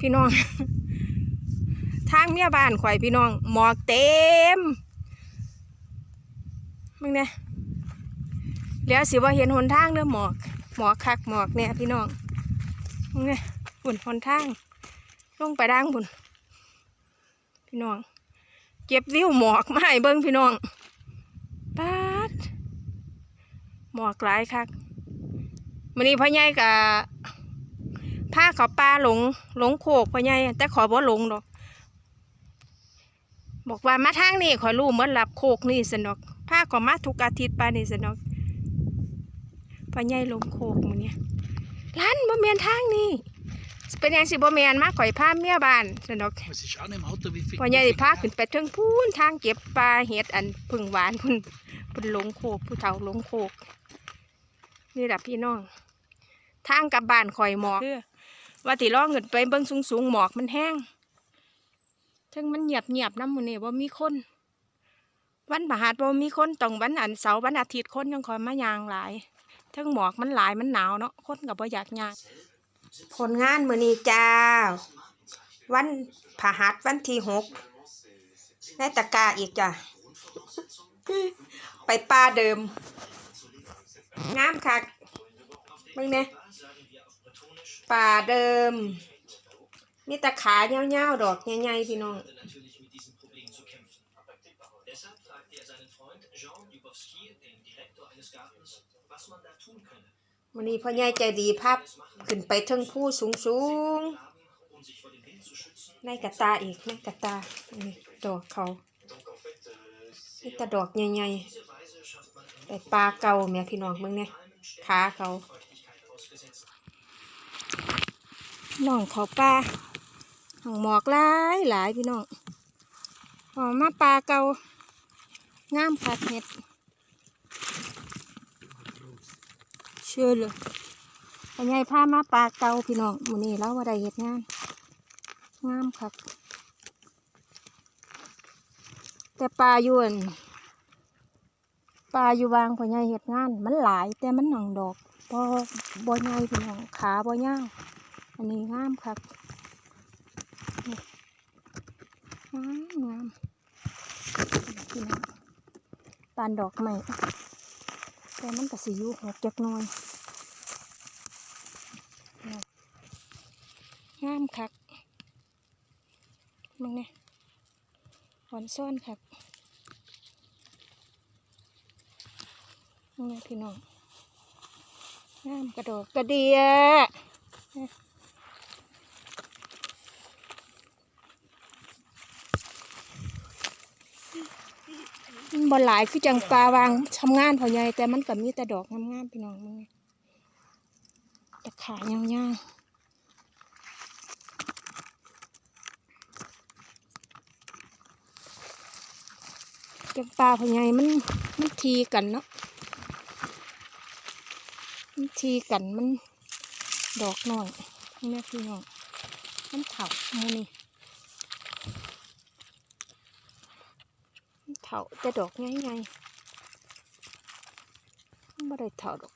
พี่น้อง ทางเมียบ้านข่อยพี่น้อง หมอกเต็มมึงเนี่ยแล้วสิว่าเห็นหนทางเด้อหมอกหมอกคักหมอกเนี่ยพี่น้องมึงเนี่ยบุญหนทางลงไปด่างบุญพี่น้อง เก็บวิวหมอกมาให้เบิ้งพี่น้องปาดหมอกหลายคักมันนี้พ่อใหญ่กับ พาเขาปลาหลงหลงโคกพ่อใหญ่แต่ขอบ่หลงดอก บอกว่ามาทางนี้ขอยรู้เมื่อหลับโคกนี่สนอกพาก็มาทุกอาทิตย์ปลานี่สนอกพ่อใหญ่หลงโคกมื้อนี้ร้านบ่แม่นทางนี้เป็นยังสิบ่แม่นมาข่อยพาเมียบ้านสนอกพ่อใหญ่พาขึ้นไปเทิงพูนทางเก็บปลาเห็ดอันพึ่งหวานพุ่นพุ่นหลงโคกผู้เฒ่าหลงโคกนี่แหละพี่น้องทางกับบ้านข่อยหมอก ว่าที่ร้องขึ้นไปเบิ่งสูงๆหมอกมันแห้งถึงมันเงียบเงียบน้ำมันเนี่ยว่ามีคน วันพฤหัสว่ามีคนต้องวันอันเสาร์วันอาทิตย์คนยังคอยมายางหลายถึงหมอกมันหลายมันหนาวเนาะคนกับบ่อยากยางผลงานมือนี้จ้า วันพฤหัสวันที่หกในตะกาอีกจ้ะ ไปป่าเดิมงามคักมึงเนี่ย ป่าเดิม มีแต่ขาเง่าๆดอกใหญ่ๆพี่น้องวันนี้พ่อใหญ่ใจดีภาพขึ้นไปเทิงผู้สูงๆในกระตาอีกในกระตานี่ดอกเขานี่ตะดอกใหญ่ๆแต่ปลาเก่าแม่พี่น้องมึงเนี่ยขาเขา น้องเขาปลาห้องหมอกหลายหลายพี่น้องออกมาปลาเกางามคักเห็ดเชื่อเลยพ่อใหญ่พามาปลาเกาพี่น้องมื้อนี้เราว่าได้เห็ดงานงามคักแต่ปลาอยู่นปลาอยู่บางพ่อใหญ่เห็ดงาน มันหลายแต่มันหนังดอกบ่บ่ใหญ่พี่น้องขาบ่ยาว อันนี้งามคักนี่งามงามพี่น้องปานดอกใหม่แต่มันก็สิอยู่หกจักน่อยงามคักมึงเนี่ยหอนซ่อนคักมึงเนี่ยพี่น้องงามกระโดอกกระเดีย บ่หลายคือจังปลาวางทำงานพอใหญ่แต่มันก็มีแต่ดอกงามๆพี่น้องมึงแต่ขายาวๆจังปลาพอใหญ่มันมันทีกันเนาะมันทีกันมันดอกหน้อยนี่พี่น้องมันเถาหมูนี่ เถาแต่ดอกไงไงไม่ได้เถาดอก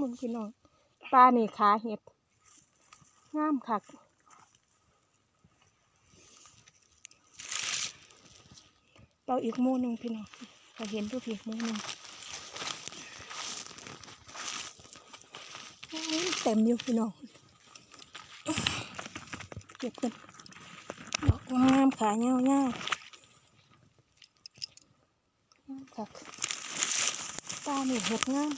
มึงพี่น้องปลานี่ขาเห็ดงามคัก เราอีกหมูหนึ่งพี่น้องเราเห็นตัวพี่หมูหนึ่งโอ้ยเต็มอยู่พี่น้องเก็บกันดอกงามขาเงาเงาๆงามคักตานี่เห็ดงาม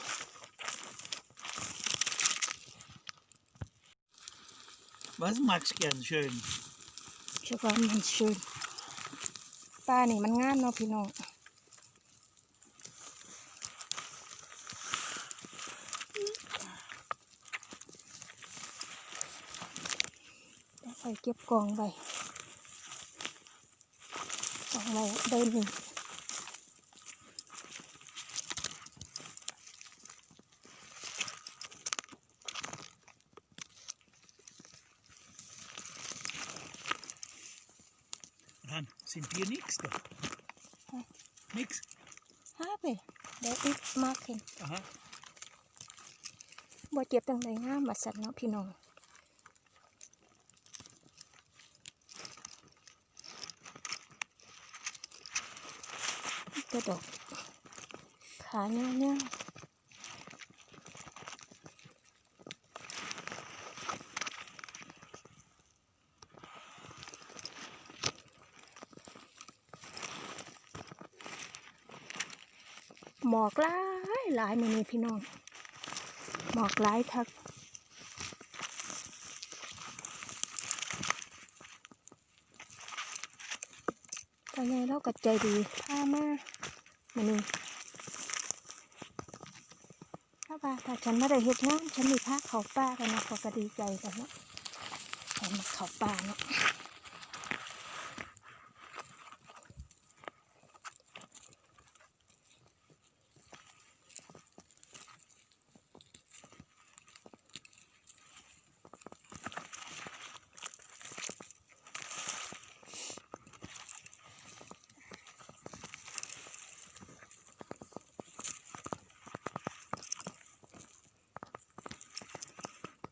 Was magst du gern schön? เชื่อว่ามันชื่น ตานี่มันงามเนาะพี่น้องเดี๋ยวไปเก็บกองไว้กองไว้ได้หนึ่ง sind hier nichts da? Nix? habe there is market Aha. บ่เจ็บจังไดงามว่าสัตว์เนาะพี่น้องกระดอกขาเนี้ย หมอกหลายหลายมื้อนี้พี่น้องหมอกหลายทักตอนนี้เราก็ใจดีพามามานี่ถ้าว่าถ้าฉันไม่ได้เฮ็ดงานฉันมีพาเขาป้ากันนะเขาก็ดีใจกันเนาะฉันมาเขาป้าเนาะ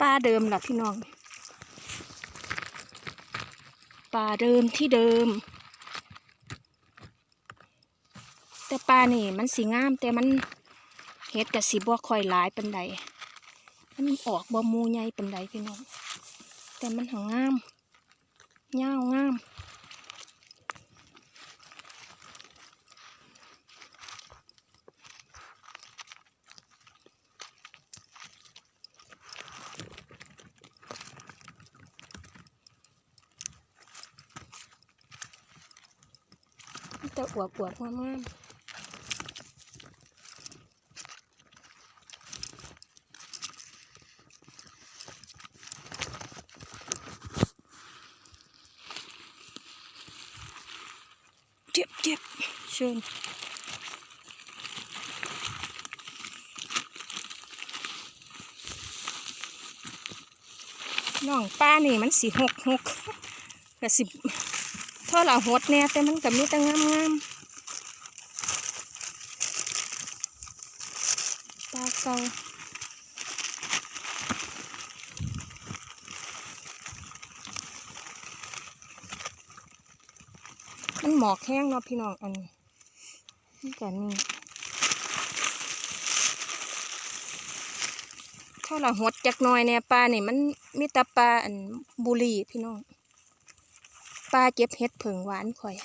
ป้าเดิมล่ะพี่น้องปลาเดิมที่เดิม แต่ปลานี่มันสีงาม แต่มันเห็ดกับสีบ่ค่อยหลายเป็นใดมันออกบ่มูใหญ่เป็นใดพี่น้องแต่มันหางงามยาวงาม มันจะอวบอวบงามามเจ็บเจ็บเชิญน้องป้านี่มันสีหกหกกับสิบ เท่าเราหดเนี่ยแต่มันก็มีแต่งามงามปลาเกามันหมอกแห้งเนาะพี่น้องอันนี้นี่กันนี่ถ้าเราหดจักหน่อยเนี่ยปลานี่มันมีต่ปลาอันบุรีพี่น้อง ป้าเก็บเห็ดเผิงหวานข่อย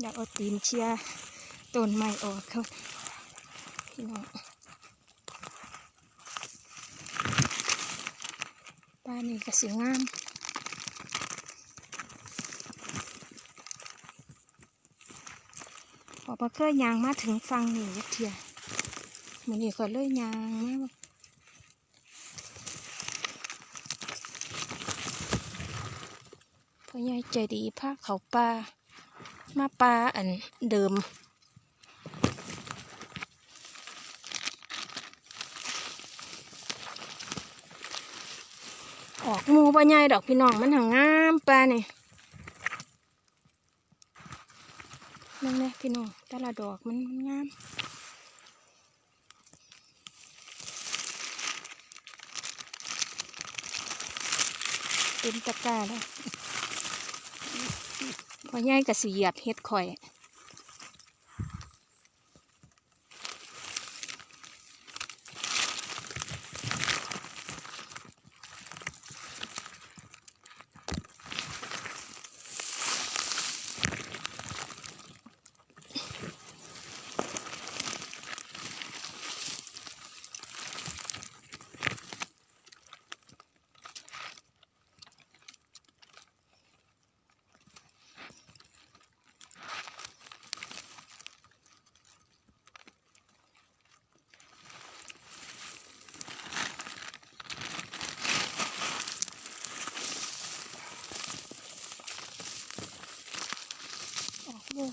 อยากเอาตีนเชียต้นไม้ออกเขาพี่น้องป้านี่ก็สีงาม อปลาเคยยางมาถึงฟังนี่เทียมันนี่ก็เลยยางมาพ่อใหญ่ใจดีพาเขาปลามาปลาอันเดิมออกมูปลาใหญ่ดอกพี่น้องมันหางงามปลาเนี่ย นั่นแหละพี่น้องแต่ละดอกมันมันงามเต็มตะกร้าแล้วพอใหญ่กับสีเหยียบเฮ็ดข่อย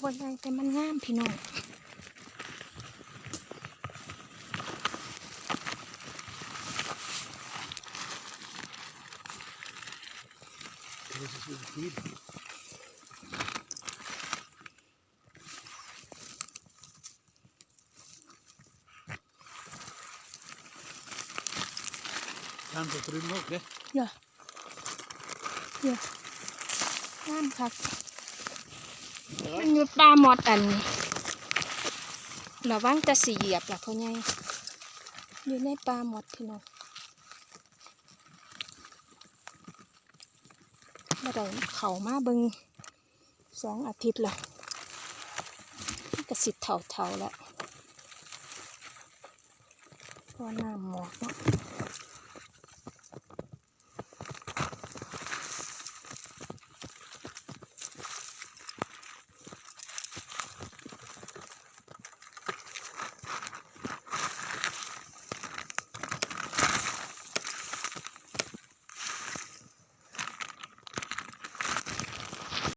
บนใหญ่แต่มันงามพี่น้องน้ำจะตรึมโลกเด้อเยอะเยอะงามครับ มันอยู่ปลาหมอดอันระวังจะสีเหยียบล่ะพ่อใหญ่อยู่ในปลาหมอดพี่น้องมาได้เขามาเบิงสองอาทิตย์และกระสิเถาๆแล้วพราะว่าน้ำหมอกเนาะ